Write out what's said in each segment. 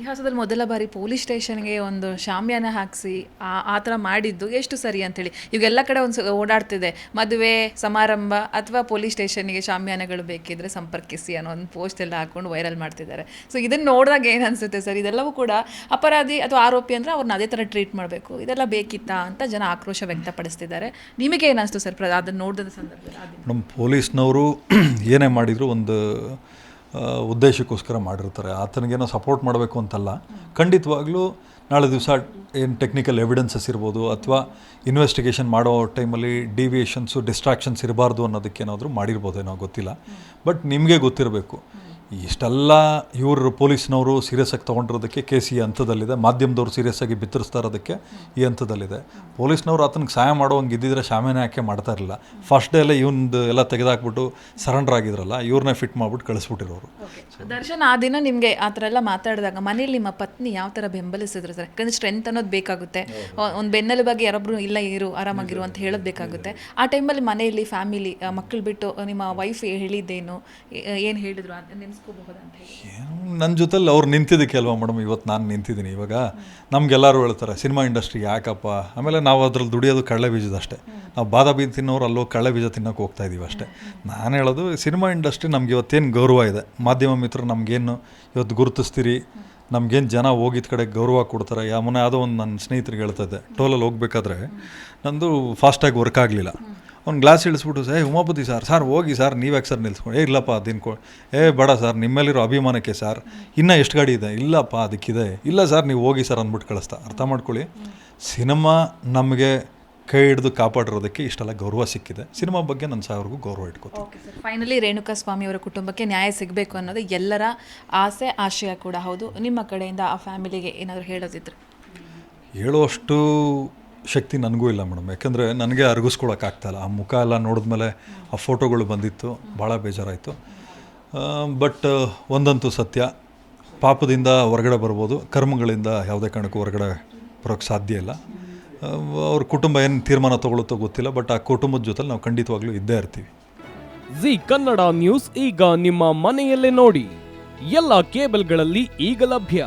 ಇತಿಹಾಸದಲ್ಲಿ ಮೊದಲ ಬಾರಿ ಪೊಲೀಸ್ ಸ್ಟೇಷನ್ಗೆ ಒಂದು ಶಾಮ್ಯಾನ ಹಾಕಿಸಿ ಆ ಥರ ಮಾಡಿದ್ದು ಎಷ್ಟು ಸರಿ ಅಂತೇಳಿ. ಇವಾಗೆಲ್ಲ ಕಡೆ ಒಂದು ಓಡಾಡ್ತಿದೆ. ಮದುವೆ, ಸಮಾರಂಭ ಅಥವಾ ಪೊಲೀಸ್ ಸ್ಟೇಷನ್ಗೆ ಶಾಮ್ಯಾನಗಳು ಬೇಕಿದ್ರೆ ಸಂಪರ್ಕಿಸಿ ಅನ್ನೋ ಒಂದು ಪೋಸ್ಟ್ ಎಲ್ಲ ಹಾಕೊಂಡು ವೈರಲ್ ಮಾಡ್ತಿದ್ದಾರೆ. ಸೊ ಇದನ್ನು ನೋಡಿದಾಗ ಏನು ಅನಿಸುತ್ತೆ ಸರ್? ಇದೆಲ್ಲವೂ ಕೂಡ ಅಪರಾಧಿ ಅಥವಾ ಆರೋಪಿ ಅಂದರೆ ಅವ್ರನ್ನ ಅದೇ ಥರ ಟ್ರೀಟ್ ಮಾಡಬೇಕು. ಇದೆಲ್ಲ ಬೇಕಿತ್ತಾ ಅಂತ ಜನ ಆಕ್ರೋಶ ವ್ಯಕ್ತಪಡಿಸ್ತಿದ್ದಾರೆ. ನಿಮಗೆ ಏನು ಅನಿಸ್ತು ಸರ್ ಪ್ರ, ಅದನ್ನು ನೋಡಿದ ಸಂದರ್ಭದಲ್ಲಿ? ನಮ್ಮ ಪೊಲೀಸ್ನವರು ಏನೇ ಮಾಡಿದರೂ ಒಂದು ಉದ್ದೇಶಕ್ಕೋಸ್ಕರ ಮಾಡಿರ್ತಾರೆ. ಆತನಿಗೇನೋ ಸಪೋರ್ಟ್ ಮಾಡಬೇಕು ಅಂತಲ್ಲ. ಖಂಡಿತವಾಗ್ಲೂ ನಾಳೆ ದಿವಸ ಏನು ಟೆಕ್ನಿಕಲ್ ಎವಿಡೆನ್ಸಸ್ ಇರ್ಬೋದು ಅಥವಾ ಇನ್ವೆಸ್ಟಿಗೇಷನ್ ಮಾಡೋ ಟೈಮಲ್ಲಿ ಡಿವಿಯೇಷನ್ಸು ಡಿಸ್ಟ್ರಾಕ್ಷನ್ಸ್ ಇರಬಾರ್ದು ಅನ್ನೋದಕ್ಕೇನಾದರೂ ಮಾಡಿರ್ಬೋದೇನೋ ಗೊತ್ತಿಲ್ಲ. ಬಟ್ ನಿಮಗೆ ಗೊತ್ತಿರಬೇಕು. ಇಷ್ಟೆಲ್ಲ ಇವರು ಪೊಲೀಸ್ನವರು ಸೀರಿಯಸ್ ಆಗಿ ತೊಗೊಂಡಿರೋದಕ್ಕೆ ಕೆ ಸಿ ಹಂತದಲ್ಲಿದೆ. ಮಾಧ್ಯಮದವ್ರು ಸೀರಿಯಸ್ ಆಗಿ ಬಿತ್ತರಿಸ್ತಾ ಇರೋದಕ್ಕೆ ಈ ಹಂತದಲ್ಲಿದೆ. ಪೊಲೀಸ್ನವ್ರು ಆತನಿಗೆ ಸಹಾಯ ಮಾಡೋಂಗೆ ಇದ್ದಿದ್ರೆ ಶಾಮೇನೆ ಯಾಕೆ ಮಾಡ್ತಾ ಇರಲಿಲ್ಲ. ಫಸ್ಟ್ ಡೇ ಎಲ್ಲ ಇವ್ನದು ಎಲ್ಲ ತೆಗೆದಾಕ್ಬಿಟ್ಟು ಸರೆಂಡರ್ ಆಗಿದ್ರಲ್ಲ ಇವ್ರನ್ನ ಫಿಟ್ ಮಾಡ್ಬಿಟ್ಟು ಕಳಿಸ್ಬಿಟ್ಟಿರೋರು. ದರ್ಶನ್ ಆ ದಿನ ನಿಮಗೆ ಆ ಥರ ಎಲ್ಲ ಮಾತಾಡಿದಾಗ ಮನೇಲಿ ನಿಮ್ಮ ಪತ್ನಿ ಯಾವ ಥರ ಬೆಂಬಲಿಸಿದ್ರು ಸರ್? ಯಾಕಂದ್ರೆ ಸ್ಟ್ರೆಂತ್ ಅನ್ನೋದು ಬೇಕಾಗುತ್ತೆ. ಒಂದು ಬೆನ್ನೆಲು ಬಗ್ಗೆ ಯಾರೊಬ್ರು ಇಲ್ಲ ಇರು ಆರಾಮಾಗಿರು ಅಂತ ಹೇಳೋದು ಬೇಕಾಗುತ್ತೆ. ಆ ಟೈಮಲ್ಲಿ ಮನೆಯಲ್ಲಿ ಫ್ಯಾಮಿಲಿ ಮಕ್ಕಳು ಬಿಟ್ಟು ನಿಮ್ಮ ವೈಫ್ ಹೇಳಿದ್ದೇನು? ಏನು ಹೇಳಿದ್ರು? ಅಂತ ಹೇಳಿ. ನನ್ನ ಜೊತೆಲಿ ಅವ್ರು ನಿಂತಿದ್ದಕ್ಕೆ ಅಲ್ವಾ ಮೇಡಮ್? ಇವತ್ತು ನಾನು ನಿಂತಿದ್ದೀನಿ. ಇವಾಗ ನಮಗೆಲ್ಲರೂ ಹೇಳ್ತಾರೆ, ಸಿನಿಮಾ ಇಂಡಸ್ಟ್ರಿ ಯಾಕಪ್ಪ? ಆಮೇಲೆ ನಾವು ಅದ್ರಲ್ಲಿ ದುಡಿಯೋದು ಕಡಲೆ ಬೀಜದಷ್ಟೇ ನಾವು ಬಾದ ಬೀಜ ತಿನ್ನೋರು ಅಲ್ಲೋ ಕಡಲೆ ಬೀಜ ತಿನ್ನೋಕೆ ಹೋಗ್ತಾ ಇದ್ದೀವಿ ಅಷ್ಟೇ. ನಾನು ಹೇಳೋದು, ಸಿನಿಮಾ ಇಂಡಸ್ಟ್ರಿ ನಮ್ಗೆ ಇವತ್ತೇನು ಗೌರವ ಇದೆ? ಮಾಧ್ಯಮ ಮಿತ್ರರು ನಮಗೇನು ಇವತ್ತು ಗುರುತಿಸ್ತೀರಿ? ನಮ್ಗೇನು ಜನ ಹೋಗಿದ ಕಡೆ ಗೌರವ ಕೊಡ್ತಾರೆ? ಯಾ, ಮೊನ್ನೆ ಯಾವುದೋ ಒಂದು ನನ್ನ ಸ್ನೇಹಿತರಿಗೆ ಹೇಳ್ತಾ ಇದ್ದೆ ಟೋಲಲ್ಲಿ ಹೋಗ್ಬೇಕಾದ್ರೆ, ನಂದು ಫಾಸ್ಟಾಗಿ ವರ್ಕ್ ಆಗಲಿಲ್ಲ. ಅವ್ನು ಗ್ಲಾಸ್ ಇಳಿಸ್ಬಿಟ್ಟು ಸರ್ ಉಮಾಪತಿ ಸರ್ ಸರ್ ಹೋಗಿ ಸರ್ ನೀವ್ಯಾಕೆ ಸರ್ ನಿಲ್ಸ್ಕೊಂಡು ಏ ಇಲ್ಲಪ್ಪ ಅದೇನು ಕೊ ಏ ಬೇಡ ಸರ್ ನಿಮ್ಮಲ್ಲಿರೋ ಅಭಿಮಾನಕ್ಕೆ ಸರ್ ಇನ್ನೂ ಎಷ್ಟು ಗಾಡಿ ಇದೆ? ಇಲ್ಲಪ್ಪ ಅದಕ್ಕಿದೆ. ಇಲ್ಲ ಸರ್ ನೀವು ಹೋಗಿ ಸರ್ ಅಂದ್ಬಿಟ್ಟು ಕಳಿಸ್ತಾ ಅರ್ಥ ಮಾಡ್ಕೊಳ್ಳಿ ಸಿನಿಮಾ ನಮಗೆ ಕೈ ಹಿಡಿದು ಕಾಪಾಡಿರೋದಕ್ಕೆ ಇಷ್ಟೆಲ್ಲ ಗೌರವ ಸಿಕ್ಕಿದೆ. ಸಿನಿಮಾ ಬಗ್ಗೆ ನನ್ನ ಸಾವಿರಗೂ ಗೌರವ ಇಟ್ಕೋತೀನಿ. Okay sir finally Renuka Swamy ಅವರ ಕುಟುಂಬಕ್ಕೆ ನ್ಯಾಯ ಸಿಗಬೇಕು ಅನ್ನೋದು ಎಲ್ಲರ ಆಸೆ ಆಶಯ ಕೂಡ ಹೌದು. ನಿಮ್ಮ ಕಡೆಯಿಂದ ಆ ಫ್ಯಾಮಿಲಿಗೆ ಏನಾದರೂ ಹೇಳೋದಿದ್ರೆ? ಹೇಳುವಷ್ಟು ಶಕ್ತಿ ನನಗೂ ಇಲ್ಲ ಮೇಡಮ್. ಯಾಕೆಂದರೆ ನನಗೆ ಅರಗಿಸ್ಕೊಳಕ್ಕಾಗ್ತಾಯಿಲ್ಲ ಆ ಮುಖ ಎಲ್ಲ ನೋಡಿದ್ಮೇಲೆ ಆ ಫೋಟೋಗಳು ಬಂದಿತ್ತು, ಭಾಳ ಬೇಜಾರಾಯಿತು. ಬಟ್, ಒಂದಂತೂ ಸತ್ಯ, ಪಾಪದಿಂದ ಹೊರಗಡೆ ಬರ್ಬೋದು, ಕರ್ಮಗಳಿಂದ ಯಾವುದೇ ಕಾರಣಕ್ಕೂ ಹೊರಗಡೆ ಬರೋಕ್ಕೆ ಸಾಧ್ಯ ಇಲ್ಲ. ಅವ್ರ ಕುಟುಂಬ ಏನು ತೀರ್ಮಾನ ತಗೊಳ್ಳುತ್ತೋ ಗೊತ್ತಿಲ್ಲ, ಬಟ್ ಆ ಕುಟುಂಬದ ಜೊತೆ ನಾವು ಖಂಡಿತವಾಗ್ಲೂ ಇದ್ದೇ ಇರ್ತೀವಿ. ಜಿ ಕನ್ನಡ ನ್ಯೂಸ್ ಈಗ ನಿಮ್ಮ ಮನೆಯಲ್ಲೇ ನೋಡಿ. ಎಲ್ಲ ಕೇಬಲ್ಗಳಲ್ಲಿ ಈಗ ಲಭ್ಯ.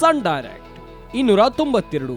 ಸನ್ ಡೈರೆಕ್ಟ್, ಇನ್ನೂರ ತೊಂಬತ್ತೆರಡು.